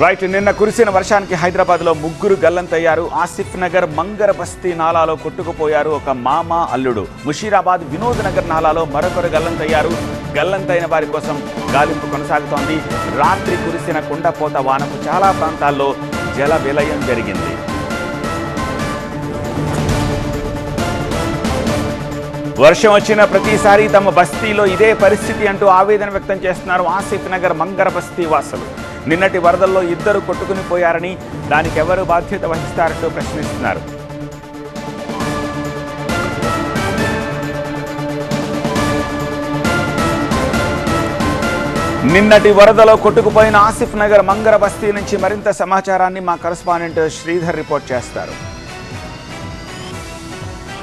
Right నిన్న కురిసిన వర్షానికి హైదరాబాద్లో ముగ్గురు గల్లంతయ్యారు. ఆసిఫ్ నగర్ మంగర బస్తీ నాలాలో కొట్టుకుపోయారు ఒక మామ అల్లుడు. ముషీరాబాద్ వినోద్ నగర్ నాలాలో మరొకరు గల్లంతయ్యారు. గల్లంతైన వారి కోసం గాలింపు కొనసాగుతోంది. రాత్రి కురిసిన కుండపోత వానకు చాలా ప్రాంతాల్లో జల విలయం జరిగింది. వర్షం వచ్చిన ప్రతిసారి తమ బస్తీలో ఇదే పరిస్థితి అంటూ ఆవేదన వ్యక్తం చేస్తున్నారు ఆసిఫ్ నగర్ మంగర బస్తీ వాసులు. నిన్నటి వరదల్లో ఇద్దరు కొట్టుకుని పోయారని దానికి ఎవరు బాధ్యత వహిస్తారంటూ ప్రశ్నిస్తున్నారు. నిన్నటి వరదలో కొట్టుకుపోయిన ఆసిఫ్ నగర్ మంగర బస్తీ నుంచి మరింత సమాచారాన్ని మా కరస్పాండెంట్ శ్రీధర్ రిపోర్ట్ చేస్తారు.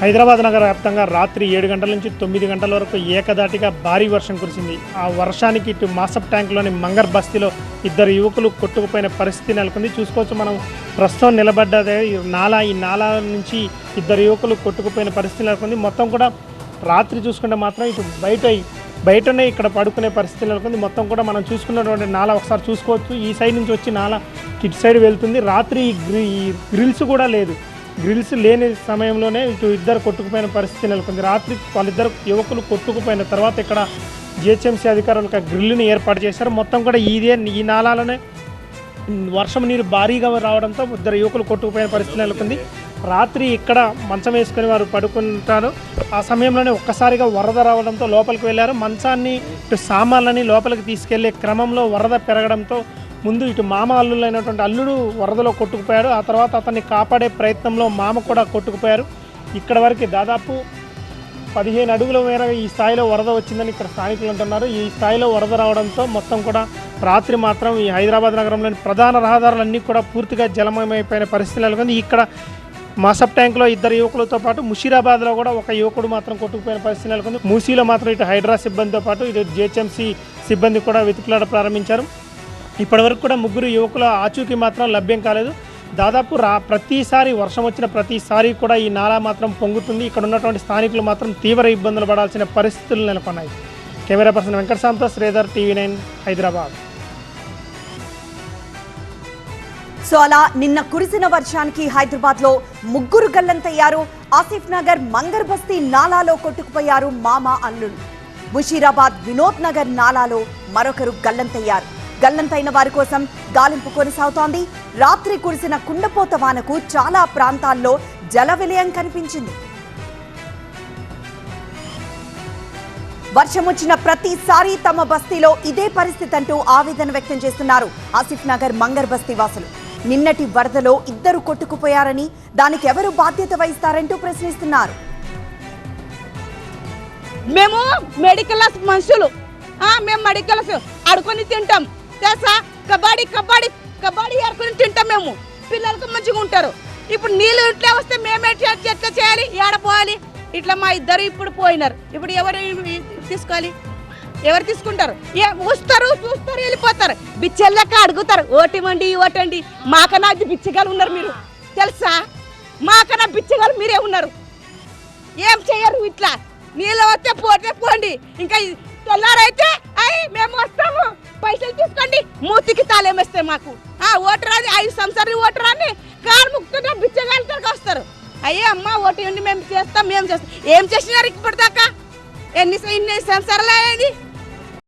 హైదరాబాద్ నగర వ్యాప్తంగా రాత్రి ఏడు గంటల నుంచి తొమ్మిది గంటల వరకు ఏకదాటిగా భారీ వర్షం కురిసింది. ఆ వర్షానికి ఇటు మాసప్ ట్యాంక్లోని మంగర్ బస్తీలో ఇద్దరు యువకులు కొట్టుకుపోయిన పరిస్థితి నెలకొంది. చూసుకోవచ్చు మనం ప్రస్తుతం నిలబడ్డదే నాలా ఈ నాలా నుంచి ఇద్దరు యువకులు కొట్టుకుపోయిన పరిస్థితి నెలకొంది. మొత్తం కూడా రాత్రి చూసుకుంటే మాత్రం ఇటు బయట బయటనే ఇక్కడ పడుకునే పరిస్థితి నెలకొంది. మొత్తం కూడా మనం చూసుకున్నటువంటి నాలా ఒకసారి చూసుకోవచ్చు. ఈ సైడ్ నుంచి వచ్చి నాలా ఇటు సైడ్ వెళ్తుంది. రాత్రి గ్రి- గ్రిల్స్ కూడా లేదు. గ్రిల్స్ లేని సమయంలోనే ఇటు ఇద్దరు కొట్టుకుపోయిన పరిస్థితి నెలకొంది. రాత్రి వాళ్ళిద్దరు యువకులు కొట్టుకుపోయిన తర్వాత ఇక్కడ జిహెచ్ఎంసీ అధికారులు ఒక గ్రిల్ని ఏర్పాటు చేశారు. మొత్తం కూడా ఇదే ఈ నాలాలనే వర్షం నీరు భారీగా రావడంతో ఇద్దరు యువకులు కొట్టుకుపోయిన పరిస్థితి నెలకొంది. రాత్రి ఇక్కడ మంచం వేసుకుని వారు పడుకుంటారు. ఆ సమయంలోనే ఒక్కసారిగా వరద రావడంతో లోపలికి వెళ్ళారు. మంచాన్ని ఇటు సామాన్లని లోపలికి తీసుకెళ్ళే క్రమంలో వరద పెరగడంతో ముందు ఇటు మామ అల్లులైనటువంటి అల్లుడు వరదలో కొట్టుకుపోయాడు. ఆ తర్వాత అతన్ని కాపాడే ప్రయత్నంలో మామ కూడా కొట్టుకుపోయారు. ఇక్కడ వరకు దాదాపు పదిహేను అడుగుల మేర ఈ స్థాయిలో వరద వచ్చిందని ఇక్కడ స్థానికులు అంటున్నారు. ఈ స్థాయిలో వరద రావడంతో మొత్తం కూడా రాత్రి మాత్రం ఈ హైదరాబాద్ నగరంలోని ప్రధాన రహదారులన్నీ కూడా పూర్తిగా జలమయమైపోయిన పరిస్థితి నెలకొంది. ఇక్కడ మాసప్ ట్యాంక్లో ఇద్దరు యువకులతో పాటు ముషీరాబాద్లో కూడా ఒక యువకుడు మాత్రం కొట్టుకుపోయిన పరిస్థితి నెలకొంది. మూసీలో మాత్రం ఇటు హైడ్రా సిబ్బందితో పాటు ఇటు జిహెచ్ఎంసీ సిబ్బంది కూడా వెతుకులాడ ప్రారంభించారు. ఇప్పటివరకు కూడా ముగ్గురు యువకుల ఆచూకీ మాత్రం లభ్యం కాలేదు. దాదాపు రా ప్రతిసారి వర్షం వచ్చిన ప్రతిసారి కూడా ఈ నాలా మాత్రం పొంగుతుంది. ఇక్కడ ఉన్నటువంటి స్థానికులు మాత్రం తీవ్ర ఇబ్బందులు పడాల్సిన పరిస్థితులు నెలకొన్నాయి. Camera person వెంకటశాంతో Sridhar TV nine Hyderabad. So అలా నిన్న కురిసిన వర్షానికి హైదరాబాద్లో ముగ్గురు గల్లంతయ్యారు. ఆసిఫ్ నగర్ మంగర్ బస్తీ నాలాలో కొట్టుకుపోయారు మామ అల్లుడు. ముషీరాబాద్ వినోద్ నగర్ నాలాలో మరొకరు గల్లంతయ్యారు. గల్లంతైన వారి కోసం గాలింపు కొనసాగుతోంది. రాత్రి కురిసిన కుండపోత వానకు చాలా ప్రాంతాల్లో జల విలయం కనిపించింది. వర్షం వచ్చిన ప్రతిసారి తమ బస్తీలో ఇదే పరిస్థితి అంటూ ఆవేదన వ్యక్తం చేస్తున్నారు ఆసిఫ్ నగర్ మంగర్ బస్తీ వాసులు. నిన్నటి వరదలో ఇద్దరు కొట్టుకుపోయారని దానికి ఎవరు బాధ్యత వహిస్తారంటూ ప్రశ్నిస్తున్నారు. మేము మెడికల్ మనుషులు. మేము మెడికల్స్ ఆడుకొని తింటాం. తెలుసా? కబడ్డీ కబడ్డీ కబడ్డీ ఆడుకుని తింటాం మేము. పిల్లలకు మంచిగా ఉంటారు. ఇప్పుడు నీళ్ళు ఇట్లా వస్తే మేమే ఎట్లా చేయాలి? ఏడ పోవాలి? ఇట్లా మా ఇద్దరు ఇప్పుడు పోయినారు. ఇప్పుడు ఎవరు తీసుకోవాలి? ఎవరు తీసుకుంటారు? ఏ వస్తారు చూస్తారు వెళ్ళిపోతారు. బిచ్చెళ్ళక అడుగుతారు. ఓటివ్వండి ఓటండి. మాకన్నా అది బిచ్చగాలు ఉన్నారు మీరు. తెలుసా? మాకన్నా బిచ్చగాలు మీరే ఉన్నారు. ఏం చేయరు ఇట్లా? నీళ్ళు వస్తే పోతే పోండి. ఇంకా తెల్లారైతే అయ్యి మేము మాకు. ఆ ఓటర్ అని ఐదు సంవత్సరాలు ఓటర్ అని కారు ముక్తుంటే బిచ్చగాలికి వస్తారు. అయ్యే అమ్మ ఓటు ఇవ్వండి మేము చేస్తాం మేము చేస్తాం. ఏం చేసినారు ఇప్పటిదాకా? ఎన్ని ఎన్ని సంవత్సరాలు అయ్యేది?